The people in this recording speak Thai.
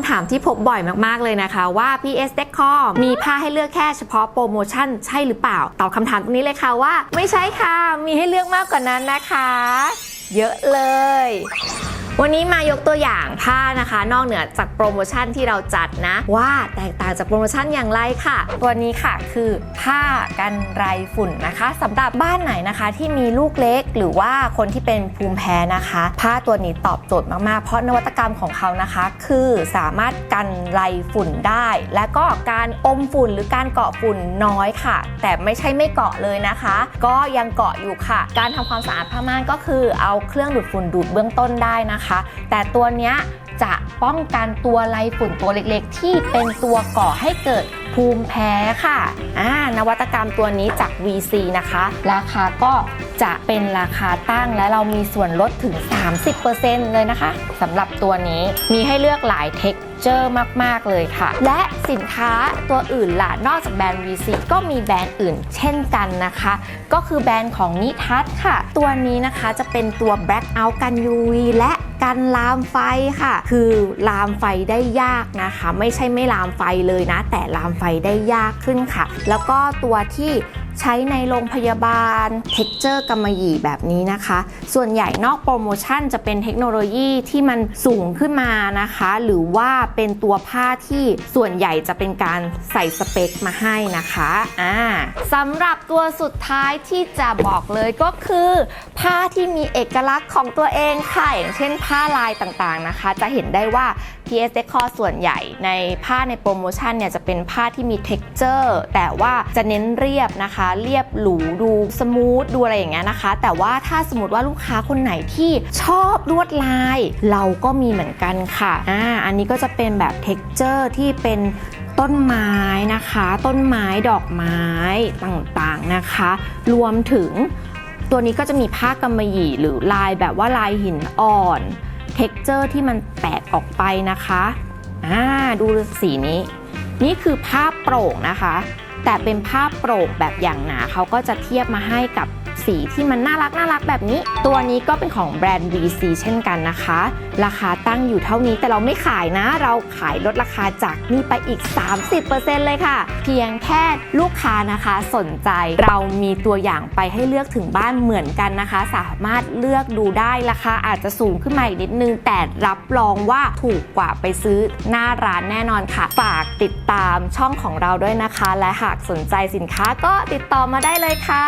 ำถามที่พบบ่อยมากๆเลยนะคะว่า PS Decor มีผ้าให้เลือกแค่เฉพาะโปรโมชั่นใช่หรือเปล่า ตอบคำถามตรงนี้เลยค่ะว่า ไม่ใช่ค่ะ มีให้เลือกมากกว่านั้นนะคะ เยอะเลย วันนี้มายกตัวอย่างผ้านะคะ นอกเหนือจากโปรโมชั่นที่เราจัดนะ ว่าแตกต่างจากโปรโมชั่นอย่างไรค่ะ ตัวนี้ค่ะคือผ้ากันไรฝุ่นนะคะสำหรับบ้านไหนนะคะที่มีลูกเล็กหรือว่าคนที่เป็นภูมิแพ้นะคะ ผ้าตัวนี้ตอบโจทย์มาก ๆ เพราะนวัตกรรมของเขานะคะ คือสามารถกันไรฝุ่นได้ และก็การอมฝุ่นหรือการเกาะฝุ่นน้อยค่ะ แต่ไม่ใช่ไม่เกาะเลยนะคะ ก็ยังเกาะอยู่ค่ะ การทำความสะอาดผ้าม่านก็คือเอาเครื่องดูดฝุ่นดูดเบื้องต้นได้นะคะแต่ตัวเนี้ยจะป้องกันตัวไรฝุ่นตัวเล็กๆ ที่เป็นตัวก่อให้เกิดภูมิแพ้ค่ะอ่านวัตกรรมตัวนี้จาก VC นะคะ ราคาก็จะเป็นราคาตั้งและเรามีส่วนลดถึง 30%เลยนะคะสำหรับตัวนี้มีให้เลือกหลายเท็กเจอร์มาก ๆ เลยค่ะ และสินค้าตัวอื่นล่ะ นอกจากแบรนด์ VC ก็มีแบรนด์อื่นเช่นกันนะคะ ก็คือแบรนด์ของนิทัศค่ะ ตัวนี้นะคะจะเป็นตัว Black Out กัน UV และกันลามไฟค่ะ คือลามไฟได้ยากนะคะ ไม่ใช่ไม่ลามไฟเลยนะ แต่ลามไฟได้ยากขึ้นค่ะ แล้วก็ตัวที่ใช้ในโรงพยาบาลเท็กเจอร์กำมะหยี่แบบนี้นะคะ ส่วนใหญ่นอกโปรโมชั่นจะเป็นเทคโนโลยีที่มันสูงขึ้นมานะคะ หรือว่าเป็นตัวผ้าที่ส่วนใหญ่จะเป็นการใส่สเปคมาให้นะคะอ่าสำหรับตัวสุดท้ายที่จะบอกเลยก็คือ ผ้าที่มีเอกลักษณ์ของตัวเองค่ะอย่างเช่นผ้าลายต่างๆนะคะ จะเห็นได้ว่า PS Decor ส่วนใหญ่ในผ้าในโปรโมชั่นเนี่ยจะเป็นผ้าที่มี texture แต่ว่าจะเน้นเรียบนะคะ เรียบหรูดูสมูทดูอะไรอย่างเงี้ยนะคะ แต่ว่าถ้าสมมติว่าลูกค้าคนไหนที่ชอบลวดลาย เราก็มีเหมือนกันค่ะอ่าอันนี้ก็จะเป็นแบบ texture ที่เป็นต้นไม้นะคะ ต้นไม้ดอกไม้ต่างๆนะคะ รวมถึง ตัวนี้ก็จะมีผ้ากำมะหยี่หรือลายแบบว่าลายหินอ่อน เท็กเจอร์ที่มันแตกออกไปนะคะอ่าดูสีนี้ นี่คือผ้าโปร่งนะคะ แต่เป็นผ้าโปร่งแบบอย่างหนาเขาก็จะเทียบมาให้กับ สีที่มันน่ารักน่ารักแบบนี้ ตัวนี้ก็เป็นของแบรนด์ VC เช่นกันนะคะ ราคาตั้งอยู่เท่านี้แต่เราไม่ขายนะ เราขายลดราคาจากนี่ไปอีก 30%เลยค่ะ เพียงแค่ลูกค้านะคะสนใจเรามีตัวอย่างไปให้เลือกถึงบ้านเหมือนกันนะคะ สามารถเลือกดูได้ราคาอาจจะสูงขึ้นมาอีกนิดนึง แต่รับรองว่าถูกกว่าไปซื้อหน้าร้านแน่นอนค่ะ ฝากติดตามช่องของเราด้วยนะคะ และหากสนใจสินค้าก็ติดต่อมาได้เลยค่ะ